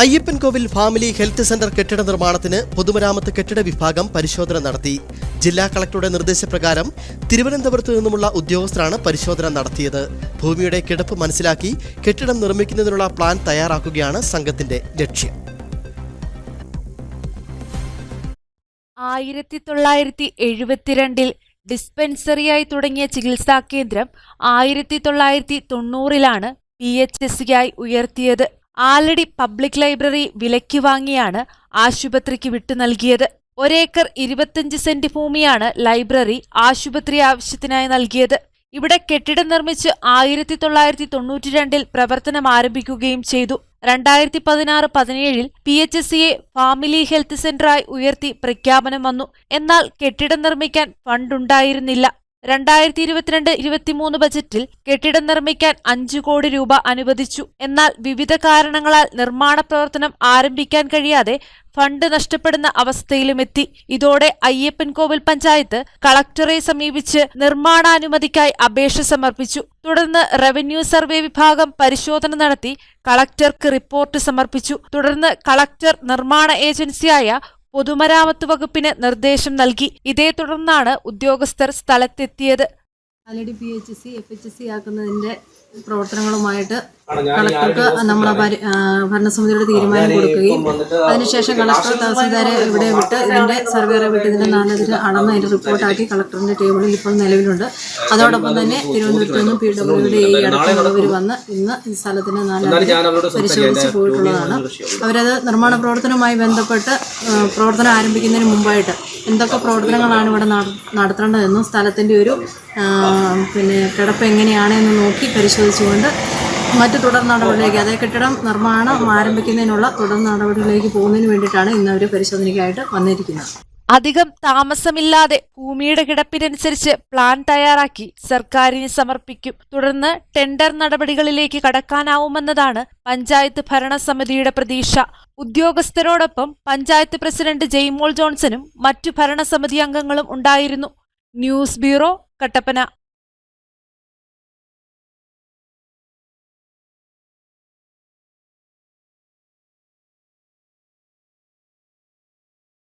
Ayyappancoil family health centre കെട്ടിട നിർമ്മാണത്തിന് പൊതുമരാമത്ത് കെട്ടിട വിഭാഗം പരിശോധന നടത്തി. ജില്ലാ കളക്ടറുടെ നിർദ്ദേശപ്രകാരം തിരുവനന്തപുരത്ത് നിന്നുമുള്ള ഉദ്യോഗസ്ഥരാണ് പരിശോധന നടത്തിയത്. ഭൂമിയുടെ കിടപ്പ് മനസ്സിലാക്കി കെട്ടിടം നിർമ്മിക്കുന്നതിനുള്ള പ്ലാൻ തയ്യാറാക്കുകയാണ് സംഘത്തിന്റെ ലക്ഷ്യം. ആയിരത്തി തൊള്ളായിരത്തി എഴുപത്തിരണ്ടിൽ ഡിസ്പെൻസറിയായി തുടങ്ങിയ ചികിത്സാ കേന്ദ്രം ആയിരത്തി തൊള്ളായിരത്തി തൊണ്ണൂറിലാണ് പി എച്ച് എസ് സിയായി ഉയർത്തിയത്. ആലടി പബ്ലിക് ലൈബ്രറി വിലയ്ക്ക് വാങ്ങിയാണ് ആശുപത്രിക്ക് വിട്ടു നൽകിയത്. ഒരേക്കർ ഇരുപത്തിയഞ്ച് സെന്റ് ഭൂമിയാണ് ലൈബ്രറി ആശുപത്രി ആവശ്യത്തിനായി നൽകിയത്. ഇവിടെ കെട്ടിടം നിർമ്മിച്ച് ആയിരത്തി തൊള്ളായിരത്തി തൊണ്ണൂറ്റി രണ്ടിൽ പ്രവർത്തനം ആരംഭിക്കുകയും ചെയ്തു. രണ്ടായിരത്തി പതിനാറ് പതിനേഴിൽ പി എച്ച് എസ് സിയെ ഫാമിലി ഹെൽത്ത് സെന്ററായി ഉയർത്തി പ്രഖ്യാപനം വന്നു. എന്നാൽ കെട്ടിടം നിർമ്മിക്കാൻ ഫണ്ടുണ്ടായിരുന്നില്ല. രണ്ടായിരത്തി ഇരുപത്തിരണ്ട് ഇരുപത്തിമൂന്ന് ബജറ്റിൽ കെട്ടിടം നിർമ്മിക്കാൻ അഞ്ചു കോടി രൂപ അനുവദിച്ചു. എന്നാൽ വിവിധ കാരണങ്ങളാൽ നിർമ്മാണ പ്രവർത്തനം ആരംഭിക്കാൻ കഴിയാതെ ഫണ്ട് നഷ്ടപ്പെടുന്ന അവസ്ഥയിലുമെത്തി. ഇതോടെ അയ്യപ്പൻകോവിൽ പഞ്ചായത്ത് കളക്ടറെ സമീപിച്ച് നിർമ്മാണാനുമതിക്കായി അപേക്ഷ സമർപ്പിച്ചു. തുടർന്ന് റവന്യൂ സർവേ വിഭാഗം പരിശോധന നടത്തി കളക്ടർക്ക് റിപ്പോർട്ട് സമർപ്പിച്ചു. തുടർന്ന് കളക്ടർ നിർമ്മാണ ഏജൻസിയായ പൊതുമരാമത്ത് വകുപ്പിന് നിർദ്ദേശം നൽകി. ഇതേ തുടർന്നാണ് ഉദ്യോഗസ്ഥർ സ്ഥലത്തെത്തിയത്. Aladi P H C F H C ആക്കുന്നതിന്റെ പ്രവർത്തനങ്ങളുമായിട്ട് കളക്ടർക്ക് ആ, ഭരണസമിതിയുടെ തീരുമാനം കൊടുക്കുകയും അതിനുശേഷം കളക്ടർ തഹസിൽദാരെ ഇവിടെ വിട്ട് ഇതിന്റെ സർവേറെ വിട്ട് ഇതിന്റെ നാലതിന് അളന്ന് അതിന്റെ റിപ്പോർട്ടാക്കി കളക്ടറിന്റെ ടേബിളിൽ ഇപ്പോൾ നിലവിലുണ്ട്. അതോടൊപ്പം തന്നെ തിരുവനന്തപുരത്ത് നിന്നും പി ഡബ്ല്യുടെ ഈ അടക്കമുള്ളവർ വന്ന് ഇന്ന് ഈ സ്ഥലത്തിന് നാലെതിരെ പരിശോധിച്ച് പോയിട്ടുള്ളതാണ്. അവരത് നിർമ്മാണ പ്രവർത്തനവുമായി ബന്ധപ്പെട്ട് പ്രവർത്തനം ആരംഭിക്കുന്നതിന് മുമ്പായിട്ട് എന്തൊക്കെ പ്രവർത്തനങ്ങളാണ് ഇവിടെ നട- നടത്തേണ്ടതെന്നും സ്ഥലത്തിന്റെ ഒരു പിന്നെ കിടപ്പ് എങ്ങനെയാണെന്ന് നോക്കി പരിശോധിച്ചുകൊണ്ട് മറ്റ് തുടർ നടപടികളിലേക്ക് അതായത് കെട്ടിടം നിർമ്മാണം ആരംഭിക്കുന്നതിനുള്ള തുടർ നടപടികളിലേക്ക് പോകുന്നതിന് വേണ്ടിയിട്ടാണ് ഇന്ന് അവർ പരിശോധനയ്ക്കായിട്ട് വന്നിരിക്കുന്നത്. അധികം താമസമില്ലാതെ ഭൂമിയുടെ കിടപ്പിനനുസരിച്ച് പ്ലാൻ തയ്യാറാക്കി സർക്കാരിന് സമർപ്പിക്കും. തുടർന്ന് ടെൻഡർ നടപടികളിലേക്ക് കടക്കാനാവുമെന്നതാണ് പഞ്ചായത്ത് ഭരണസമിതിയുടെ പ്രതീക്ഷ. ഉദ്യോഗസ്ഥരോടൊപ്പം പഞ്ചായത്ത് പ്രസിഡന്റ് ജെയ്മോൾ ജോൺസനും മറ്റു ഭരണസമിതി അംഗങ്ങളും ഉണ്ടായിരുന്നു. News bureau Kattappana.